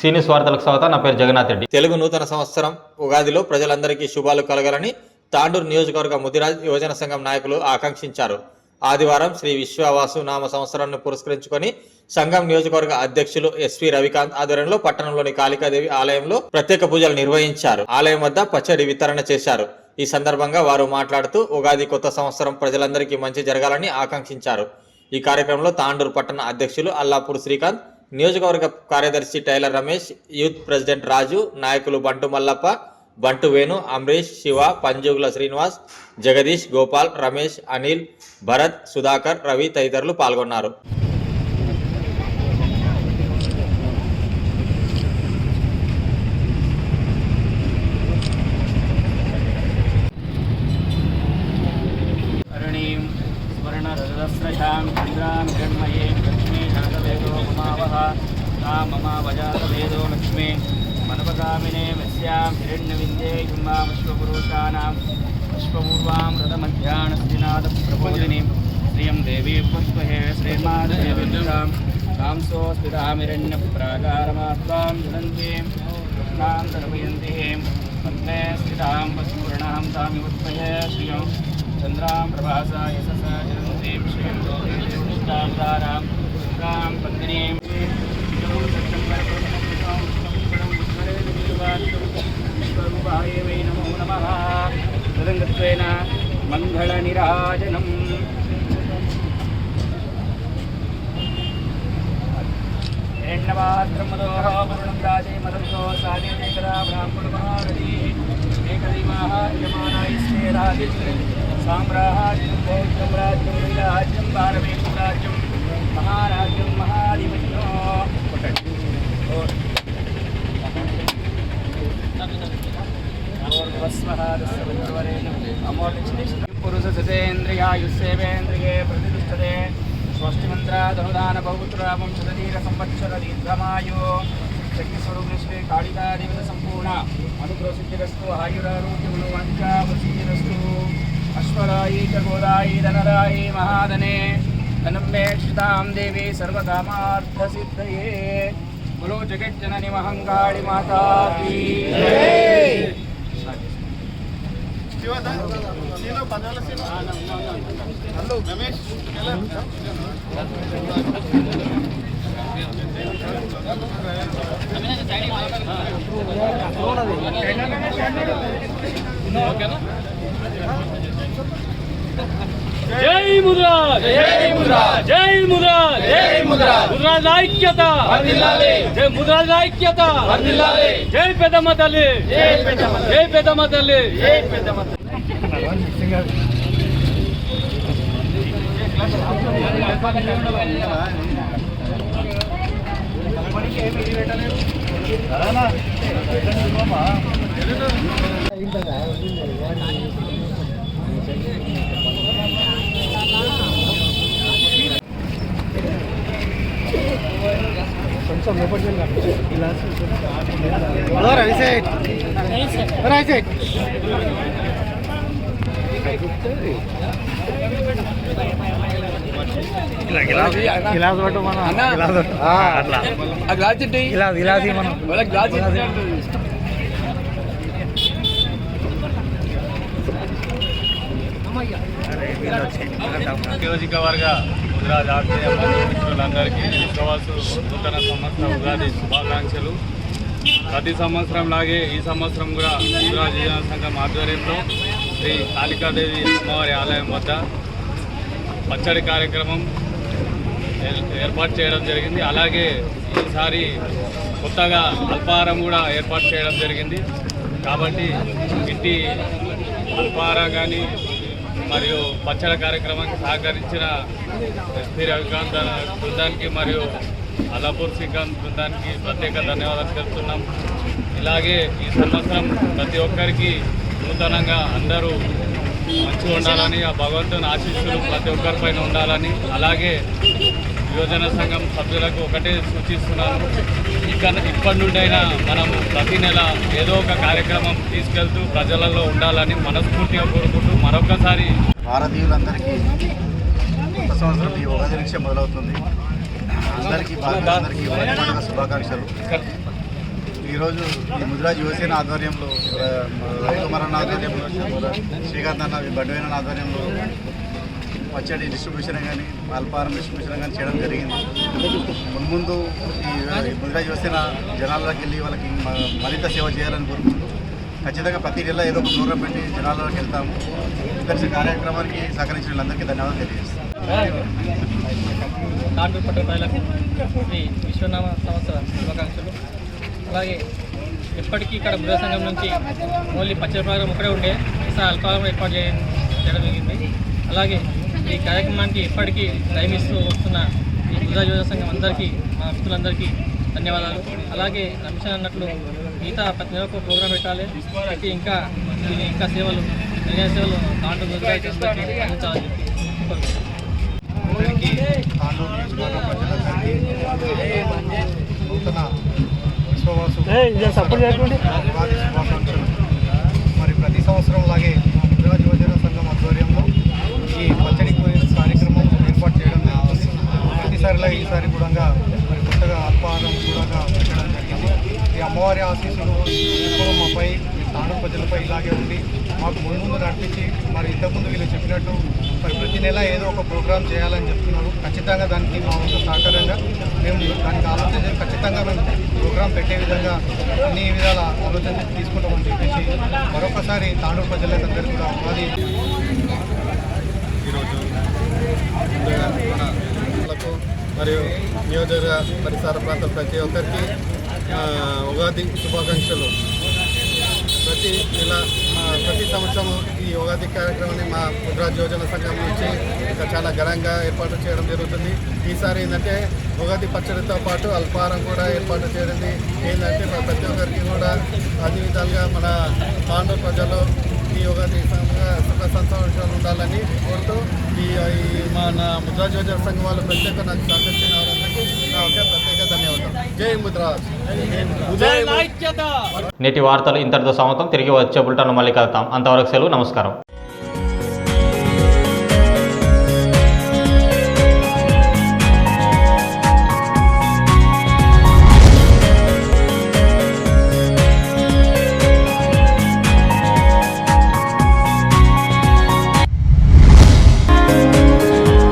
సీనియస్ వార్తలకు స్వాగతం నా పేరు జగన్నాథ్ రెడ్డి. తెలుగు నూతన సంవత్సరం ఉగాదిలో ప్రజలందరికీ శుభాలు కలగాలని తాండూరు నియోజకవర్గ ముదిరాజ్ యువజన సంఘం నాయకులు ఆకాంక్షించారు. ఆదివారం శ్రీ విశ్వవాసు నామ సంవత్సరాన్ని పురస్కరించుకొని సంఘం నియోజకవర్గ అధ్యక్షులు ఎస్వి రవికాంత్ ఆధ్వర్యంలో పట్టణంలోని కాళికాదేవి ఆలయంలో ప్రత్యేక పూజలు నిర్వహించారు. ఆలయం వద్ద పచ్చడి వితరణ చేశారు. ఈ సందర్భంగా వారు మాట్లాడుతూ ఉగాది కొత్త సంవత్సరం ప్రజలందరికీ మంచి జరగాలని ఆకాంక్షించారు. ఈ కార్యక్రమంలో తాండూరు పట్టణ అధ్యక్షులు అల్లాపూర్ శ్రీకాంత్ నియోజకవర్గ కార్యదర్శి tailor Ramesh youth president Raju నాయకులు బంటు మల్లప్ప బంటు వేణు అమరీష్ శివ పంజోగుల శ్రీనివాస్ జగదీష్ గోపాల్ రమేష్ అనిల్ భరత్ సుధాకర్ రవి తదితరులు పాల్గొన్నారు. देवो ममावह ता ममावजात वेदो लक्ष्मी। मनपकामिने मत्स्यां हिरण्यविन्दे युम्मामश्वपुरुषाणां विश्वपूर्वां रथमध्याह्नस्तिनाथप्रबोधिनीं श्रियं देवी पुष्पहे श्रीमादेवीं तां सोऽस्थितामिरण्यप्राकारमात्वां जनन्तीं कृष्णां तर्पयन्तीं वंदे स्थितां वस्तुपूर्णां तामिवत्पहे श्रियं। चन्द्रां प्रभासा यशसा जनन्तीं श्रियं लोके శ్రీకాం పందిరీం విశ్వరూపాయ వై నమో నమ. తదంగత్వేన మంగళనిరాజనం ేణవాత్రమదోహాపురుణాదే మదంతో సాగే బ్రాహ్మణ మహారీ ఏకదైవాహ యమానాయిస్తే రాజేశ్వరి సామ్రాజ్యం భౌత్యం రాజ్యం రాజ్యం భారవేం రాజ్యం. స్వస్తిమంత్రాధనుదానబహుపుత్రామం శతధీర సంవత్సర దీర్ఘమాయు శక్తిస్వరూపి శ్రీ కాళికాదేవత సంపూర్ణ. అనుగ్రహసిద్ధిరస్తు ఆయురారోగ్యములు వంచావసిద్ధిరస్తు అశ్వరాయి చ గోదాయి ధనరాయి మహాదనే ధనం మే క్షితాం దేవి సర్వకామార్థసిద్ధయే. బలో జగజ్జనని మహంకాళి మాతా కీ జై ముద్రాజ్ జై ముద్రాజ్ జై ముద్రాజ్ జై జై ముద్రాజ్ ఐక్యత. జై పెద్దమ్మ తల్లి జై పెద్దమ్మ తల్లి జై పెద్దమ్మ తల్లి గిలాస్ పట్టు మనం గిలాస్ పట్టు. అట్లా ఆ గ్లాస్ ఇట్టి గిలాస్ గిలాస్ ఇయ్యి మనం వాళ్ళ గ్లాస్ ఇట్టి నియోజకవర్గ ముద్రాజ్ ఆత్మీయ మిత్రులందరికీ విశ్వాసు నూతన సంవత్సర ఉగాది శుభాకాంక్షలు. ప్రతి సంవత్సరం లాగే ఈ సంవత్సరం కూడా ముద్రాజ్ యువజన సంఘం ఆధ్వర్యంలో శ్రీ కాళికాదేవి అమ్మవారి ఆలయం వద్ద పచ్చడి కార్యక్రమం ఏర్పాటు చేయడం జరిగింది. అలాగే ఈసారి కొత్తగా అల్పాహారం కూడా ఏర్పాటు చేయడం జరిగింది. కాబట్టి ఇంటి అల్పాహారం కానీ మరియు పచ్చడి కార్యక్రమానికి సహకరించిన ఎస్పీ రవికాంత్ బృందానికి మరియు అలాపూర్ శ్రీకాంత్ బృందానికి ప్రత్యేక ధన్యవాదాలు తెలుపుతున్నాం. ఇలాగే ఈ సంవత్సరం ప్రతి ఒక్కరికి నూతనంగా అందరూ మంచిగా ఉండాలని ఆ భగవంతుని ఆశీస్సులు ప్రతి ఒక్కరిపైన ఉండాలని అలాగే యువజన సంఘం సభ్యులకు ఒకటే సూచిస్తున్నాను. ఇక్కడ ఇప్పటి నుండైనా మనం ప్రతి నెల ఏదో ఒక కార్యక్రమం తీసుకెళ్తూ ప్రజలలో ఉండాలని మనస్ఫూర్తిగా కోరుకుంటూ మరొకసారి భారతీయులందరికీ కొత్త సంవత్సరం ఈ ఉగాది నుంచే మొదలవుతుంది. అందరికీ అందరికీ పండుగ శుభాకాంక్షలు. ఈరోజు ఈ ముద్రా యువసేన ఆధ్వర్యంలో రవికుమారన్న ఆధ్వర్యంలో శ్రీకాంత్ అన్న బడ్డమైన ఆధ్వర్యంలో పచ్చడి డిస్ట్రిబ్యూషన్ కానీ అల్పారం డిస్ట్రిబ్యూషన్ కానీ చేయడం జరిగింది. మున్ముందు ఈ ముందుగా ముద్రాజ్ యువసేన జనాల్లోకి వెళ్ళి వాళ్ళకి మ- మరింత సేవ చేయాలని కోరుకుంటూ ఖచ్చితంగా ప్రతి నెల ఏదో ఒక దూరం పెట్టి జనాల్లోకి వెళ్తాము. కలిసి కార్యక్రమానికి సహకరించిన వాళ్ళందరికీ ధన్యవాదాలు తెలియజేస్తాను. తాండూరు ప్రజలకు శ్రీ విశ్వనామ సంవత్సర శుభాకాంక్షలు. అలాగే ఇప్పటికీ ఇక్కడ బృహ సంఘం నుంచి ఓన్లీ పచ్చడి ప్రోగ్రాం ఒకటే ఉండే ఈసారి అల్పారం ఏర్పాటు చేయడం జరిగింది. అలాగే ఈ కార్యక్రమానికి ఎప్పటికీ టైం ఇస్తూ వస్తున్న ఈ బృహ యువజన సంఘం అందరికీ మా మిత్రులందరికీ ధన్యవాదాలు. అలాగే రమేషన్ అన్నట్లు మిగతా ప్రతి నెలకు ప్రోగ్రాం పెట్టాలి. పెట్టి ఇంకా ఇంకా సేవలు నిర్ణయ సేవలు తాండూరు అందించాలని చెప్పి నూతన విశ్వవాసు మరి ప్రతి సంవత్సరం లాగే మా ముద్రాజ్ యువజన సంఘం ఆధ్వర్యంలో ఈ పచ్చడి కూర కార్యక్రమం ఏర్పాటు చేయడం జరుగుతుంది ప్రతిసారిలా ఈసారి కూడా మరి కొత్తగా అల్పాహారం కూడా పెట్టడం జరిగింది. ఈ అమ్మవారి ఆశీస్సులు ఎప్పుడూ మాపై ఈ ప్రజలపై ఇలాగే ఉండి మాకు ముందు ముందు నడిపించి మరి ఇంతకుముందు వీళ్ళు చెప్పినట్టు మరి ప్రతి నెల ఏదో ఒక ప్రోగ్రామ్ చేయాలని చెప్తున్నారు. ఖచ్చితంగా దానికి మా వంతు సహకారంగా మేము దానికి ఆలోచన ఖచ్చితంగా మేము ప్రోగ్రామ్ పెట్టే విధంగా అన్ని విధాల ఆలోచన తీసుకుంటామని చెప్పేసి మరొకసారి తాండూరు ప్రజలందరికీ కూడా ఉపాధి ఈరోజు మరియు నియోజక పరిసర ప్రాంతం ప్రతి ఒక్కరికి ఉగాది శుభాకాంక్షలు. ప్రతి నెల ప్రతి సంవత్సరం ఈ ఉగాది కార్యక్రమాన్ని మా ముద్రాజ్ యోజన సంఘం నుంచి ఇంకా చాలా ఘనంగా ఏర్పాటు చేయడం జరుగుతుంది. ఈసారి ఏంటంటే ఉగాది పచ్చడితో పాటు అల్పారం కూడా ఏర్పాటు చేయడం. ఏంటంటే మా ప్రతి ఒక్కరికి కూడా అన్ని విధాలుగా మన పాండవ ప్రజలు ఉగాది సంఘ- సుఖ సంతోషాలు ఉండాలని కోరుతూ ఈ ఈ మన ముద్రాజ్ యోజన సంఘం వాళ్ళు ప్రత్యేక నాకు సహకరించిన నా ఒక ప్రత్యేక ధన్యవాదాలు జై నేటి వార్తలు ఇంతటితో సమాప్తం. తిరిగి వచ్చే బుల్టన్ మళ్ళీ కలుద్దాం. అంతవరకు సెలవు. నమస్కారం.